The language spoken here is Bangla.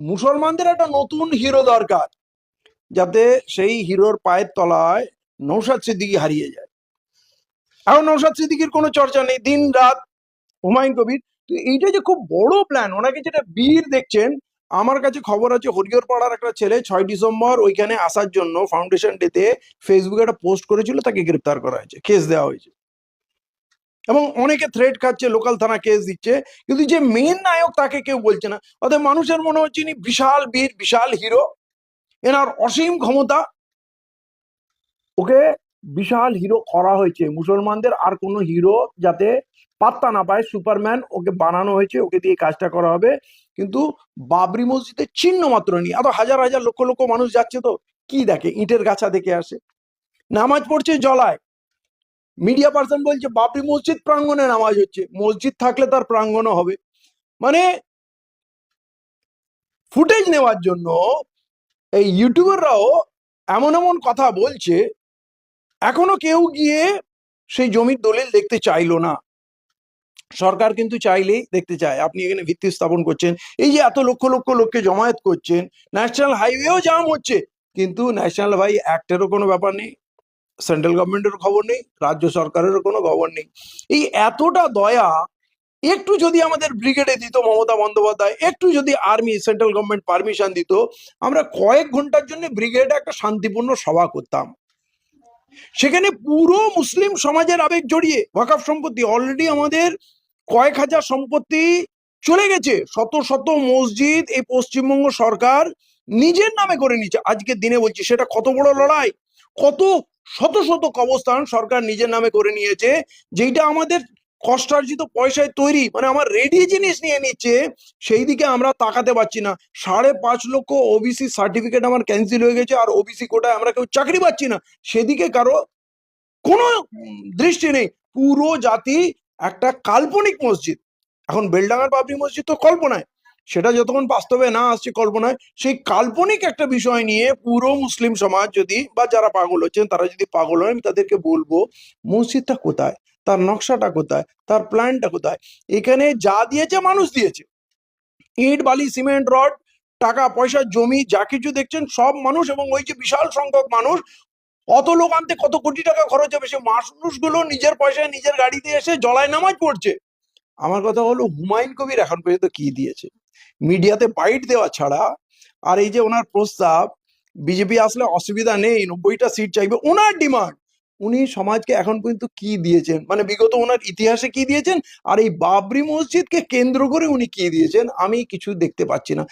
মুসলমানদের একটা নতুন হিরো দরকার, যাতে সেই হিরোর পায়ের তলায় নৌসাদ সিদ্দিকি হারিয়ে যায়। এখন নৌসাদ সিদ্দিকির কোনো চর্চা নেই, দিন রাত হুমায়ুন কবির। তো এইটা যে খুব বড় প্ল্যান ওনাকে যেটা বীর দেখছেন, আমার কাছে খবর আছে হরিহর পাড়ার একটা ছেলে ছয় ডিসেম্বর ওইখানে আসার জন্য ফাউন্ডেশন ডেতে ফেসবুকে একটা পোস্ট করেছিল, তাকে গ্রেপ্তার করা হয়েছে কেস দেওয়া হয়েছে। এবং অনেকে থ্রেট খাচ্ছে লোকাল থানা কেস দিচ্ছে, কিন্তু যে মেন নায়ক তাকে কেউ বলছে না। অর্থাৎ মানুষের মনে হচ্ছে ইনি বিশাল বীর, বিশাল হিরো এনার অসীম ক্ষমতা, ওকে বিশাল হিরো করা হয়েছে। মুসলমানদের আর কোনো হিরো যাতে পাত্তা না পায় সুপারম্যান ওকে বানানো হয়েছে, ওকে দিয়ে কাজটা করা হবে। কিন্তু বাবরি মসজিদের চিহ্ন মাত্র নেই। এত হাজার হাজার লক্ষ লক্ষ মানুষ যাচ্ছে তো, কি দেখে? ইটের গাছা দেখে আসে। নামাজ পড়ছে জলায়। মিডিয়া পার্সন বলছে বাবরি মসজিদ প্রাঙ্গণে নামাজ হচ্ছে। মসজিদ থাকলে তার প্রাঙ্গণও হবে। মানে ফুটেজ নেওয়ার জন্য এই ইউটিউবাররাও এমন এমন কথা বলছে, এখনও কেউ গিয়ে সেই জমির দলিল দেখতে চাইলো না। সরকার কিন্তু চাইলেই দেখতে চায়। আপনি এখানে ভিত্তি স্থাপন করছেন, এই যে এত লক্ষ লক্ষ লোককে জমায়েত করছেন ন্যাশনাল হাইওয়েও জাম হচ্ছে, কিন্তু ন্যাশনাল হাই অ্যাক্টেরও কোনো ব্যাপার নেই। সেন্ট্রাল গভর্নমেন্টের খবর নেই, রাজ্য সরকারেরও কোনো খবর নেই। এই এতটা দয়া, একটু যদি আমাদের ব্রিগেডে দিত মমতা বন্দ্যোপাধ্যায়, একটু যদি আর্মি, সেন্ট্রাল গভর্নমেন্ট পারমিশন দিত, আমরা কয়েক ঘণ্টার জন্য ব্রিগেডে একটা শান্তিপূর্ণ সভা করতাম। সেখানে পুরো মুসলিম সমাজের আবেগ জড়িয়ে, ওয়াকাফ সম্পত্তি অলরেডি আমাদের কয়েক হাজার সম্পত্তি চলে গেছে। শত শত মসজিদ এই পশ্চিমবঙ্গ সরকার নিজের নামে করে নিচ্ছে আজকের দিনে বলছি, সেটা কত বড় লড়াই, কত শত শত কবস্থান সরকার নিজের নামে করে নিয়েছে যেটা আমাদের কষ্টার্জিত পয়সায় তৈরি মানে আমার রেডি জিনিস নিয়ে নিচ্ছে, সেই দিকে আমরা তাকাতে পারছি না। সাড়ে পাঁচ লক্ষ ওবিসি সার্টিফিকেট আমার ক্যান্সেল হয়ে গেছে, আর ওবিসি কোটায় আমরা কেউ চাকরি পাচ্ছি না। সেদিকে কারও কোনো দৃষ্টি নেই। পুরো জাতি একটা কাল্পনিক মসজিদ। এখন বেলডাঙ্গার বাবরি মসজিদ তো কল্পনায়। সেটা যতক্ষণ বাস্তবে না আসছে কল্পনায়, সেই কাল্পনিক একটা বিষয় নিয়ে পুরো মুসলিম সমাজ যদি বা যারা পাগল হচ্ছেন, তারা যদি পাগল হয়, আমি তাদেরকে বলব, মসজিদটা কোথায়? তার নকশাটা কোথায়? তার প্ল্যানটা কোথায়? এখানে যা দিয়েছে মানুষ দিয়েছে। ইট, বালি, সিমেন্ট, রড, টাকা, পয়সা, জমি, যা কিছু দেখছেন, সব মানুষ এবং ওই যে বিশাল সংখ্যক মানুষ, অত লোক আনতে কত কোটি টাকা খরচ হবে? সে মানুষগুলো নিজের পয়সায় নিজের গাড়িতে এসে জলায় নামাজ পড়ছে। আমার কথা হলো হুমায়ুন কবির এখন পর্যন্ত কি দিয়েছে? মিডিয়াতে বাইট দেওয়া ছাড়া আর এই যে ওনার প্রস্তাব, বিজেপি আসলে অসুবিধা নেই, নব্বইটা সিট চাইবে, ওনার ডিমান্ড উনি সমাজকে এখন পর্যন্ত কি দিয়েছেন? মানে বিগত ওনার ইতিহাসে কি দিয়েছেন? আর এই বাবরি মসজিদকে কেন্দ্র করে উনি কি দিয়েছেন? আমি কিছু দেখতে পাচ্ছি না।